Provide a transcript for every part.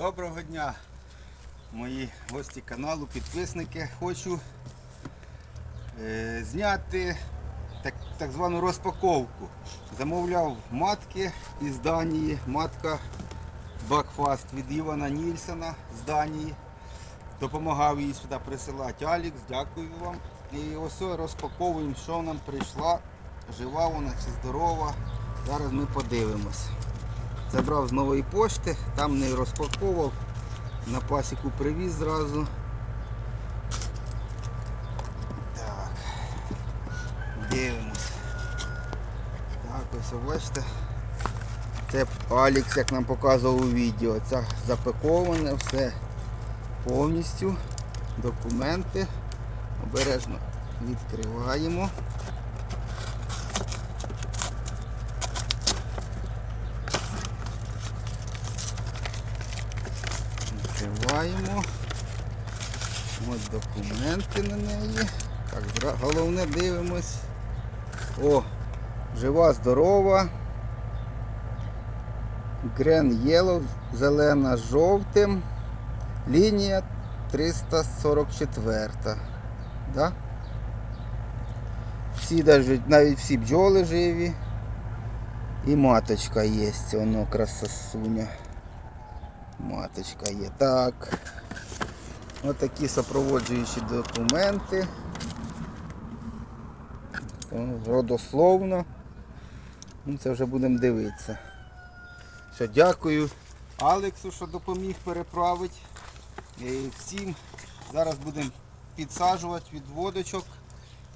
Доброго дня, мої гості каналу, підписники. Хочу е, зняти так, так звану розпаковку. Замовляв матки із Данії, матка Бакфаст від Івана Нільсона з Данії. Допомагав їй сюди присилати Алікс, дякую вам. І ось розпаковуємо, що нам прийшла. Жива вона чи здорова. Зараз ми подивимось. Забрав з нової пошти, там не розпаковував, на пасіку привіз зразу. Так, дивимось. Так, ось бачите. Це Алікс, як нам показував у відео. Це запаковане все повністю. Документи. Обережно відкриваємо. Відкриваємо. Ось документи на неї. Так, головне дивимось. О, жива, здорова. Green Yellow, зелена з жовтим. Лінія 344. Да? Всі, навіть всі бджоли живі. І маточка є, воно красосуня. Маточка є. Так. Отакі супроводжуючі документи. Родословно. Ну, це вже будемо дивитися. Все, дякую Алексу, що допоміг переправити. Всім зараз будемо підсаджувати від водочок.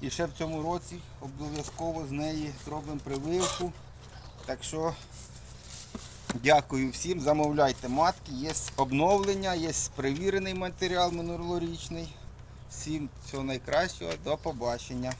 І ще в цьому році обов'язково з неї зробимо прививку. Так що Дякую всім, замовляйте матки, є обновлення, є перевірений матеріал минулорічний. Всім всього найкращого, до побачення.